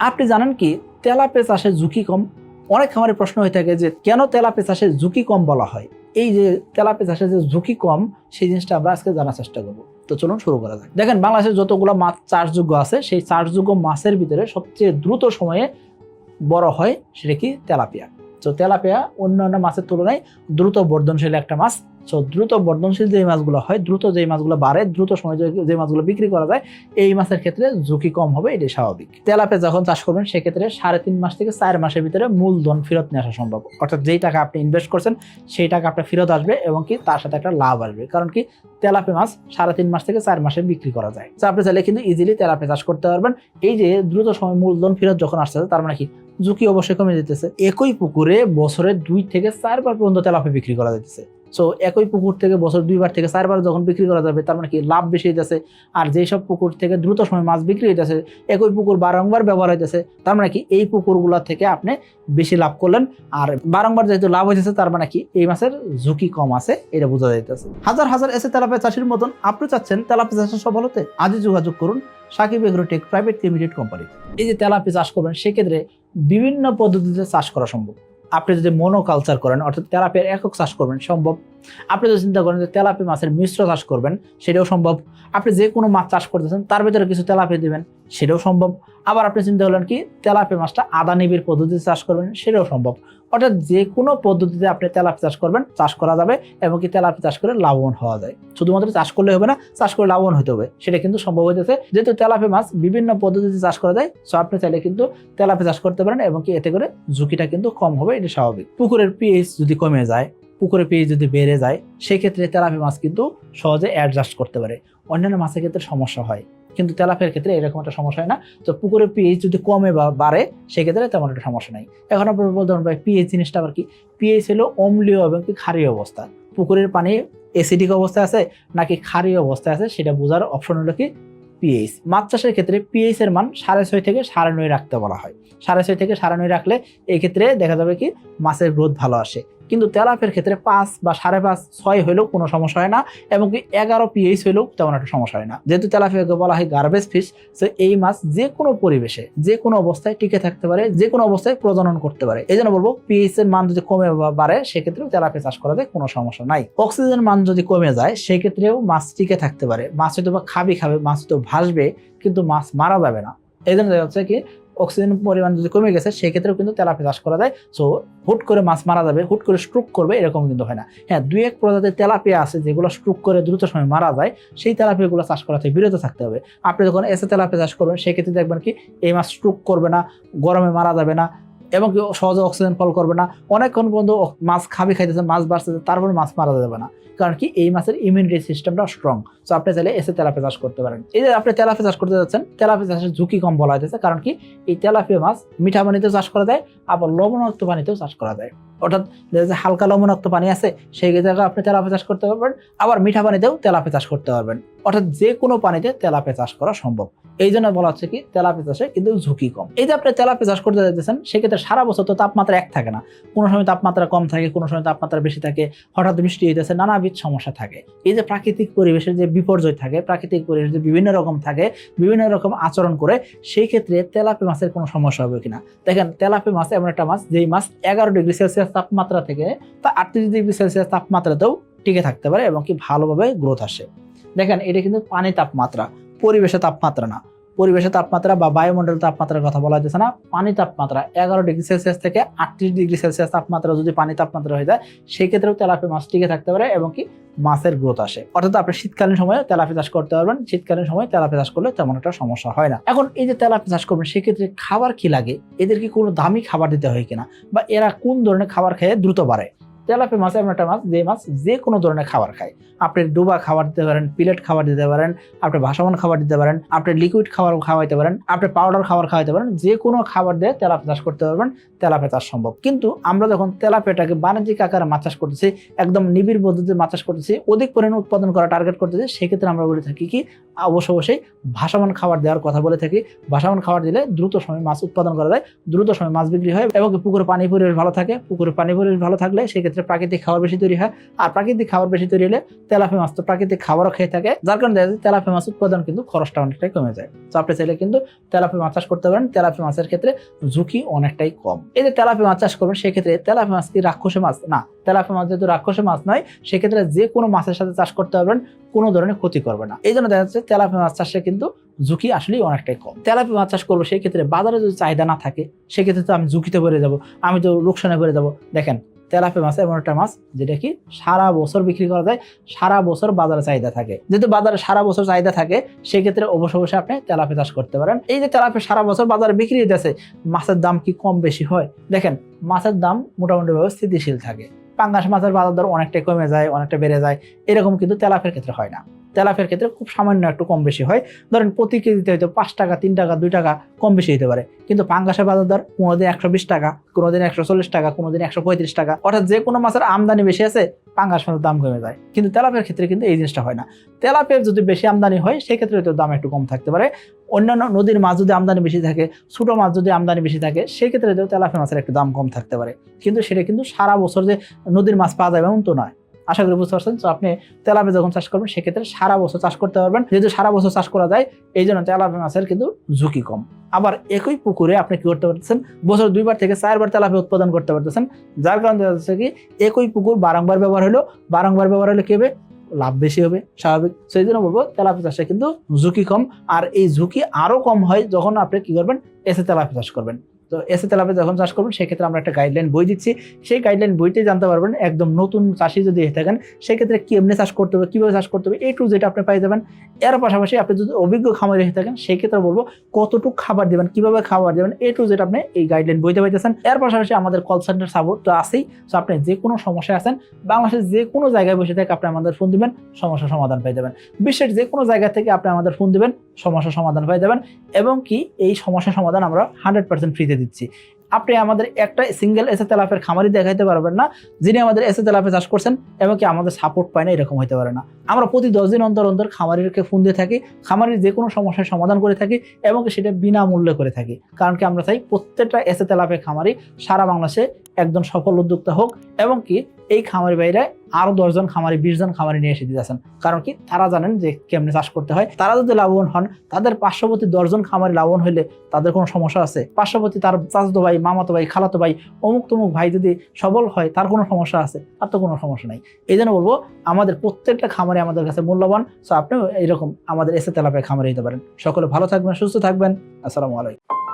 আপনি জানেন কি তেলাপে চাষের ঝুঁকি কম। অনেক খামারে প্রশ্ন হয়ে থাকে যে, কেন তেলাপে চাষের ঝুঁকি কম বলা হয়? এই যে তেলাপে চাষের যে ঝুঁকি কম, সেই জিনিসটা আমরা আজকে জানার চেষ্টা করব। তো চলুন শুরু করা যাক। দেখেন বাংলাদেশের যতগুলো মাছ চাষযোগ্য আছে, সেই চাষযোগ্য মাছের ভিতরে সবচেয়ে দ্রুত সময়ে বড় হয় সেটা কি তেলাপিয়া। তো তেলাপিয়া অন্যান্য মাছের তুলনায় দ্রুত বর্ধনশীল একটা মাছ। তো দ্রুত বর্ধনশীল যে মাছগুলো হয়, দ্রুত যে মাছগুলো বাড়ে, দ্রুত সময় যে- যে মাছগুলো বিক্রি করা যায়, এই মাছের ক্ষেত্রে ঝুঁকি কম হবে, এটাই স্বাভাবিক। তেলাপে যখন চাষ করবেন, সেক্ষেত্রে সাড়ে তিন মাস থেকে চার মাসের ভিতরে মূলধন ফেরত নিয়ে আসা সম্ভব। অর্থাৎ যেই টাকা আপনি ইনভেস্ট করছেন, সেই টাকা আপনার ফেরত আসবে এবং কি তার সাথে একটা লাভ আসবে। কারণ কি তেলাপে মাছ সাড়ে তিন মাস থেকে চার মাসে বিক্রি করা যায়। তো আপনি চাইলে কিন্তু ইজিলি তেলাপে চাষ করতে পারবেন। এই যে দ্রুত সময় মূলধন ফেরত যখন আসতেছে, তার মানে কি ঝুঁকি অবশ্যই কমে যেতেছে। একই পুকুরে বছরে দুই থেকে চারবার পর্যন্ত তেলাপে বিক্রি করা যেতেছে সো একই পুকুর থেকে বছর দুইবার থেকে চারবার যখন বিক্রি করা যাবে, তার মানে কি লাভ বেশি হইতেছে। আর যেই সব পুকুর থেকে দ্রুত সময় মাছ বিক্রি হইতেছে, একই পুকুর বারংবার ব্যবহার হইতেছে, তার মানে কি এই পুকুরগুলো থেকে আপনি বেশি লাভ করলেন। আর বারংবার যেহেতু লাভ হইতেছে, তার মানে কি এই মাছের ঝুঁকি কম আছে, এটা বোঝা যাইতেছে। হাজার হাজার এসে তেলাপিয়া চাষির মতন আপনি চাচ্ছেন তেলাপিয়া চাষের সফল হতে আজই যোগাযোগ করুন Sakib Agrotech private limited company এই যে তেলাপি চাষ করবেন, সেক্ষেত্রে বিভিন্ন পদ্ধতিতে চাষ করা সম্ভব। আপনি যদি মনোকালচার করেন, অর্থাৎ তেলাপিয়ার একক চাষ করবেন, সম্ভব। আপনি যদি চিন্তা করেন যে তেলাপি মাছের মিশ্র চাষ করবেন, সেটাও সম্ভব। আপনি যে কোনো মাছ চাষ করতেছেন, তার ভিতরে কিছু তেলাপি দিবেন। সেটাও সম্ভব। আবার আপনি চিন্তা করলেন কি, তেলাপি মাছটা আদা নিবিড় পদ্ধতিতে চাষ করবেন, সেটাও সম্ভব। অর্থাৎ যে কোনো পদ্ধতিতে আপনি তেলাপি চাষ করবেন, চাষ করা যাবে এবং কি তেলাপি চাষ করে লাভবান হওয়া যায়। শুধুমাত্র চাষ করলে হবে না, চাষ করে লাভবান হতে হবে, সেটা কিন্তু সম্ভব হইতেছে। যেহেতু তেলাপি মাছ বিভিন্ন পদ্ধতিতে চাষ করা যায় সো আপনি চাইলে কিন্তু তেলাপি চাষ করতে পারেন এবং কি এতে করে ঝুঁকিটা কিন্তু কম হবে, এটা স্বাভাবিক। পুকুরের পিএইচ যদি কমে যায়, পুকুরের পিএইচ যদি বেড়ে যায়, সেক্ষেত্রে তেলাপি মাছ কিন্তু সহজে অ্যাডজাস্ট করতে পারে। অন্যান্য মাছের ক্ষেত্রে সমস্যা হয়। কিন্তু তেলাপিয়ার ক্ষেত্রে এরকম একটা সমস্যা হয় না। তো পুকুরের পিএইচ যদি কমে বা বাড়ে, সেক্ষেত্রে তেমন একটা সমস্যা নাই। এখন আপনার বলতে পারেন, ভাই পিএইচ জিনিসটা আবার কি? পিএইচ হলো অম্লীয় এবং ক্ষারীয় অবস্থা। পুকুরের পানি অ্যাসিডিক অবস্থায় আছে নাকি ক্ষারীয় অবস্থায় আছে, সেটা বোঝার অপশন হলো কি? পিএইচ মাছ চাষের ক্ষেত্রে পিএইচ এর মান সাড়ে ছয় থেকে সাড়ে নয় রাখতে বলা হয়। সাড়ে ছয় থেকে সাড়ে নয় রাখলে এক্ষেত্রে দেখা যাবে কি? মাছের গ্রোথ ভালো আসে। কিন্তু তেলাপের ক্ষেত্রে পাঁচ বা সাড়ে পাঁচ, ছয় হলেও কোনো সমস্যা হয় না এবং কি এগারো পিএইচ হলেও তেমন একটা সমস্যা হয় না। যেহেতু তেলাপিয়াকে বলা হয় গার্বেজ ফিশ তো এই মাছ যে কোনো পরিবেশে, যে কোনো অবস্থায় টিকে থাকতে পারে, যে কোনো অবস্থায় প্রজনন করতে পারে। এই জন্য বলব পিএইচ এর মান যদি কমে বাড়ে, সেক্ষেত্রেও তেলাপিয়া চাষ করাতে কোনো সমস্যা নাই। অক্সিজেন মান যদি কমে যায়, সেক্ষেত্রেও মাছ টিকে থাকতে পারে। মাছ হয়তো বা খাবি খাবে, মাছ তো ভাসবে, কিন্তু মাছ মারা যাবে না। এই জন্য দেখা যাচ্ছে কি অক্সিজেন পরিমাণ যদি কমে গেছে, সেক্ষেত্রেও কিন্তু তেলাপিয়া চাষ করা যায়। সো হুট করে মাছ মারা যাবে, হুট করে স্ট্রোক করবে, এরকম কিন্তু হয় না। হ্যাঁ দুই এক প্রজাতির তেলাপিয়া আছে যেগুলো স্ট্রোক করে দ্রুত সময় মারা যায়, সেই তেলাপিয়াগুলো চাষ করা থেকে বিরত থাকতে হবে। আপনি যখন এসে তেলাপিয়া চাষ করবেন, সেক্ষেত্রে দেখবেন কি, এই মাছ স্ট্রোক করবে না, গরমে মারা যাবে না, এবং সহজে অক্সিজেন ফল করবে না। অনেকক্ষণ পর্যন্ত মাছ খাবি খাইতেছে, মাছ বাড়তেছে তারপর মাছ মারা যাবে না। কারণ কি, এই মাছের ইমিউনিটি সিস্টেমটা স্ট্রং সো আপনি চাইলে এসে তেলাপিয়া চাষ করতে পারেন। এই যে আপনি তেলাপিয়া চাষ করতে যাচ্ছেন, তেলাপিয়া চাষের ঝুঁকি কম বলা হয়েছে কারণ কি, এই তেলাপিয়া মাছ মিঠা পানিতেও চাষ করা যায়, আবার লবণাক্ত পানিতেও চাষ করা যায়। অর্থাৎ যে হালকা লবণাক্ত পানি আছে, সেই জায়গায় আপনি তেলাপিয়া চাষ করতে পারবেন, আবার মিঠা পানিতেও তেলাপিয়া চাষ করতে পারবেন। অর্থাৎ যে কোনো পানিতে তেলাপিয়া চাষ করা সম্ভব। এই জন্য বলা হচ্ছে কি, তেলাপিয়া চাষে কিন্তু ঝুঁকি কম। এই যে আপনি তেলাপিয়া চাষ করতে যাচ্ছেন, সেক্ষেত্রে সারা বছর তো তাপমাত্রা এক থাকে না। কোনো সময় তাপমাত্রা কম থাকে, কোনো সময় তাপমাত্রা বেশি থাকে। হঠাৎ বৃষ্টি হইতেছে নানাবিধ সমস্যা থাকে। এই যে প্রাকৃতিক পরিবেশের যে বিপর্যয় থাকে, প্রাকৃতিক পরিবেশ যে বিভিন্ন রকম থাকে, বিভিন্ন রকম আচরণ করে, সেই ক্ষেত্রে তেলাপি মাছের কোনো সমস্যা হবে কিনা? দেখেন, তেলাপি মাছ এমন একটা মাছ, যেই মাছ এগারো ডিগ্রি সেলসিয়াস তাপমাত্রা থেকে তা আটত্রিশ ডিগ্রি সেলসিয়াস তাপমাত্রাতেও টিকে থাকতে পারে এবং কি ভালোভাবে গ্রোথ আসে। দেখেন, এটা কিন্তু পানি তাপমাত্রা, পরিবেশের তাপমাত্রা না। পরিবেশের তাপমাত্রা বা বায়ুমণ্ডলের তাপমাত্রার কথা বলা যাচ্ছে না। পানি তাপমাত্রা এগারো ডিগ্রি সেলসিয়াস থেকে আটত্রিশ ডিগ্রি সেলসিয়াস তাপমাত্রা যদি পানি তাপমাত্রা হয়ে যায়, সেক্ষেত্রেও তেলাপি মাছ টিকে থাকতে পারে এবং কি মাছের গ্রোথ আসে। অর্থাৎ আপনি শীতকালীন সময়ে তেলাপি চাষ করতে পারবেন, শীতকালীন সময় তেলাপি চাষ করলে তেমন একটা সমস্যা হয় না। এখন এই যে তেলাপি চাষ করবেন, সেক্ষেত্রে খাবার কি লাগে? এদেরকে কোনো দামি খাবার দিতে হয় কিনা? বা এরা কোন ধরনের খাবার খেয়ে দ্রুত বাড়ে? তেলাপি মাছ এমন একটা মাছ, যে মাছ যে কোনো ধরনের খাবার খায়। আপনি ডুবা খাবার দিতে পারেন, পিলেট খাবার দিতে পারেন, আপনি ভাসমান খাবার দিতে পারেন, আপনি লিকুইড খাবার খাওয়াইতে পারেন, আপনি পাউডার খাবার খাওয়াইতে পারেন, যে কোনো খাবার দিয়ে তেলাপি চাষ করতে পারবেন তেলাপি চাষ সম্ভব। কিন্তু আমরা যখন তেলাপিয়াটাকে বাণিজ্যিক আকারে মাছ চাষ করতেছি, একদম নিবিড় পদ্ধতিতে মাছ চাষ করতেছি, অধিক পরিমাণ উৎপাদন করা টার্গেট করতেছি, সেক্ষেত্রে আমরা বলে থাকি কি, অবশ্য অবশ্যই ভাসমান খাবার দেওয়ার কথা বলে থাকি। ভাসমান খাবার দিলে দ্রুত সময় মাছ উৎপাদন করা যায়, দ্রুত সময় মাছ বিক্রি হয় এবং কি পুকুরে পানি পরিবেশ ভালো থাকে। পুকুরে পানি পরিবেশ ভালো থাকলে সেক্ষেত্রে সেক্ষেত্রে প্রাকৃতিক খাবার বেশি তৈরি হয়, আর প্রাকৃতিক খাবার বেশি তৈরি হলে তেলাপি মাছ তো প্রাকৃতিক খাবারও খেয়ে থাকে। যার কারণে দেখা যায় তেলাপি মাছ উৎপাদন কিন্তু খরচটা অনেকটাই কমে যায়। তো আপনি চাইলে কিন্তু তেলাপি মাছ চাষ করতে পারেন। তেলাপি মাছের ক্ষেত্রে ঝুঁকি অনেকটাই কম। এই যে তেলাপি মাছ চাষ করবেন, সেক্ষেত্রে তেলাপি মাছ কি রাক্ষসে মাছ? না তেলাপি মাছ যেহেতু রাক্ষসে মাছ নয়, সেক্ষেত্রে যে কোনো মাছের সাথে চাষ করতে পারবেন, কোনো ধরনের ক্ষতি করবে না। এই জন্য দেখা যাচ্ছে তেলাপি মাছ চাষে কিন্তু ঝুঁকি আসলেই অনেকটাই কম। তেলাপি মাছ চাষ করব সেই ক্ষেত্রে বাজারে যদি চাহিদা না থাকে, সেক্ষেত্রে তো আমি ঝুঁকিতে পড়ে যাব, আমি তো লোকসানে পড়ে যাব। দেখেন তেলাপি মাছ এমন একটা মাছ যেটা কি সারা বছর বিক্রি করা যায়, সারা বছর বাজারে চাহিদা থাকে। যেহেতু বাজারে সারা বছর চাহিদা থাকে, সেক্ষেত্রে অবশ্য অবশ্যই আপনি তেলাপে চাষ করতে পারেন। এই যে তেলাপে সারা বছর বাজারে বিক্রি হইতেছে, মাছের দাম কি কম বেশি হয়? দেখেন, মাছের দাম মোটামুটিভাবে স্থিতিশীল থাকে। পাঙ্গাস মাছের বাজার দর অনেকটা কমে যায়, অনেকটা বেড়ে যায়, এরকম কিন্তু তেলাপের ক্ষেত্রে হয় না। তেলাপের ক্ষেত্রে খুব সামান্য একটু কম বেশি হয়। ধরেন প্রতি কেজিতে হয়তো পাঁচ টাকা, তিন টাকা, দুই টাকা কম বেশি হতে পারে। কিন্তু পাঙ্গাসের বাজার দর কোনোদিন একশো বিশ টাকা, কোনোদিন একশো চল্লিশ টাকা, কোনোদিন একশো পঁয়ত্রিশ টাকা। অর্থাৎ যে কোনো মাছের আমদানি বেশি আছে, পাঙ্গাস মাছের দাম কমে যায়। কিন্তু তেলাপের ক্ষেত্রে কিন্তু এই জিনিসটা হয় না। তেলাপের যদি বেশি আমদানি হয়, সেক্ষেত্রে হয়তো দাম একটু কম থাকতে পারে। অন্যান্য নদীর মাছ যদি আমদানি বেশি থাকে, ছোটো মাছ যদি আমদানি বেশি থাকে, সেক্ষেত্রে হয়তো তেলাপিয়া মাছের একটু দাম কম থাকতে পারে। কিন্তু সেটা কিন্তু সারা বছর যে নদীর মাছ পাওয়া যাবে এমন তো নয়। আশা করি বুঝতে পারছেন। তো আপনি তেলাপে যখন চাষ করবেন, সেক্ষেত্রে সারা বছর চাষ করতে পারবেন। যেহেতু সারা বছর চাষ করা যায় এই জন্য তেলাপে মাছের কিন্তু ঝুঁকি কম। আবার একই পুকুরে আপনি কি করতে পারতেছেন? বছর দুইবার থেকে চারবার তেলাপি উৎপাদন করতে পারতেছেন। যার কারণে দেখা যাচ্ছে কি, একই পুকুর বারংবার ব্যবহার হলো বারংবার ব্যবহার হলে কি হবে? লাভ বেশি হবে, স্বাভাবিক। সেই জন্য বলব তেলাপি চাষে কিন্তু ঝুঁকি কম। আর এই ঝুঁকি আরও কম হয় যখন আপনি কি করবেন? এসে তেলাপি চাষ করবেন। তো এসে তেলাপি যখন চাষ করবেন, সেক্ষেত্রে আমরা একটা গাইডলাইন বই দিচ্ছি। সেই গাইডলাইন বইতে জানতে পারবেন, একদম নতুন চাষি যদি হয়ে থাকেন, সেক্ষেত্রে কি এমনি চাষ করতে হবে, কীভাবে চাষ করতে হবে এই টু যেটা আপনি পাই যাবেন। এর পাশাপাশি আপনি যদি অভিজ্ঞ খামারি হয়ে থাকেন, সেক্ষেত্রে বলব কতটুকু খাবার দেবেন, কীভাবে খাবার দেবেন এ টু যেটা আপনি এই গাইডলাইন বইতে পাইতেছেন। এর পাশাপাশি আমাদের কল সেন্টার সাপোর্ট তো আছেই তো আপনি যে কোনো সমস্যায় আছেন, বাংলাদেশের যে কোনো জায়গায় বসে থেকে আপনি আমাদের ফোন দিবেন, সমস্যার সমাধান পেয়ে যাবেন। বিশ্বের যে কোনো জায়গা থেকে আপনি আমাদের ফোন দিবেন সমস্যার সমাধান পেয়ে যাবেন এবং কি এই সমস্যার সমাধান আমরা হান্ড্রেড পার্সেন্ট ফ্রিতে দিচ্ছি। আপনি আমাদের একটা সিঙ্গেল এসে তেলাপের খামারি দেখাইতে পারবেন না, যিনি আমাদের এসে তেলাপে চাষ করছেন এবং কি আমাদের সাপোর্ট পায় না, এরকম হতে পারে না। আমরা প্রতি দশ দিন অন্তর অন্তর খামারিকে ফোন দিয়ে থাকি, খামারির যে কোনো সমস্যার সমাধান করে থাকি এবং সেটা বিনামূল্যে করে থাকি। কারণ কি আমরা চাই প্রত্যেকটা এসে তেলাপে খামারি সারা বাংলাদেশে একজন সফল উদ্যোক্তা হোক এবং কি এই খামারি বাইরে আরও দশজন খামারি, বিশ জন খামারি নিয়ে এসে দিতেছেন। কারণ কি? তারা জানেন যে কেমনে চাষ করতে হয়। তারা যদি লাভবান হন, তাদের পার্শ্ববর্তী দশজন খামারি লাভবান হইলে তাদের কোনো সমস্যা আছে। পার্শ্ববর্তী তার চাচতো ভাই, মামাতো ভাই, খালাতো ভাই, অমুক তমুক ভাই যদি সবল হয়, তার কোনো সমস্যা আছে। তার তো কোনো সমস্যা নাই। এই জন্য বলব, আমাদের প্রত্যেকটা খামারে আমাদের কাছে মূল্যবান। সো আপনিও এইরকম আমাদের এসে তেলাপে খামারে দিতে পারেন। সকলে ভালো থাকবেন, সুস্থ থাকবেন। আসসালামু আলাইকুম।